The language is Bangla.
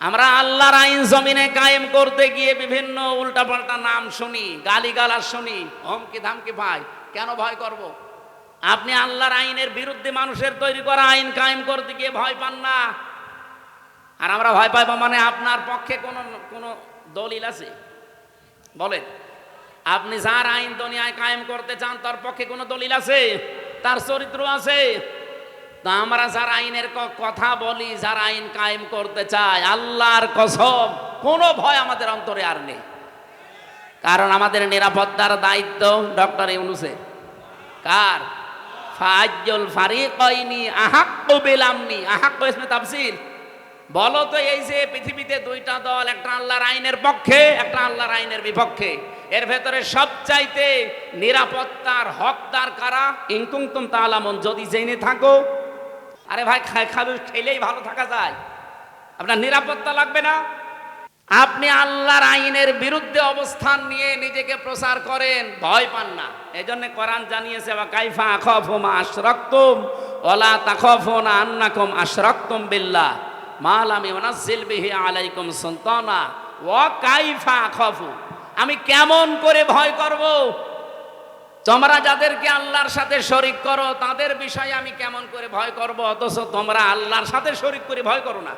আমরা আল্লাহর আইন জমিনে কায়েম করতে গিয়ে বিভিন্ন উল্টাপাল্টা নাম শুনি, গালিগালাজ শুনি, হমকি ধামকি ভাই কেন ভয় করব। আপনি আল্লাহর আইনের বিরুদ্ধে মানুষের তৈরি করা আইন কায়েম করতে গিয়ে ভয় পান না? আর আমরা ভয় পাইব মানে আপনার পক্ষে কোনো কোনো দলিল আছে? বলেন, আপনি যার আইন দুনিয়ায় কায়েম করতে চান, তার পক্ষে কোনো দলিল আছে? তার চরিত্র আছে? তা আমরা যার আইনের কথা বলি, যার আইন কায়েম করতে চায় আল্লাহর কসম, কোনো ভয় আমাদের অন্তরে আর নেই। কারণ আমাদের নিরাপত্তার দায়িত্ব ডক্টর ইউনুসে কার? ফাজ্জুল ফারিকাইনি আহাক্কু বিলামনি আহাক্কু ইসমে তাফসীর। বলো তো এই যে পৃথিবীতে দুইটা দল, একটা আল্লাহর আইনের পক্ষে, একটা আল্লাহর আইনের বিপক্ষে। এর ভেতরে সবচাইতে নিরাপত্তার হকদার কারা? ইনকুম তুম তালামন। যদি জেনে থাকো আরে ভাই খাবে, খেলেই ভালো থাকা যায়। আপনার নিরাপত্তা লাগবে না? আপনি আল্লাহর আইনের বিরুদ্ধে অবস্থান নিয়ে নিজেকে প্রচার করেন, ভয় পান না। এই জন্য কোরআন জানিয়েছে বা কাইফা আখফুমা আশরাক্তুম ওলা তাখফুনা আন্নাকুম আশরাক্তুম বিল্লাহ মালামি ওনাজিল বিহি আলাইকুম সুলতানা, ওয়া কাইফা আখফু। আমি কেমন করে ভয় করব? তোমরা যাদেরকে আল্লাহর সাথে শরিক করো, তাদের বিষয়ে আমি কেমন করে ভয় করব? অথচ তোমরা আল্লাহর সাথে শরিক করে ভয় করো না।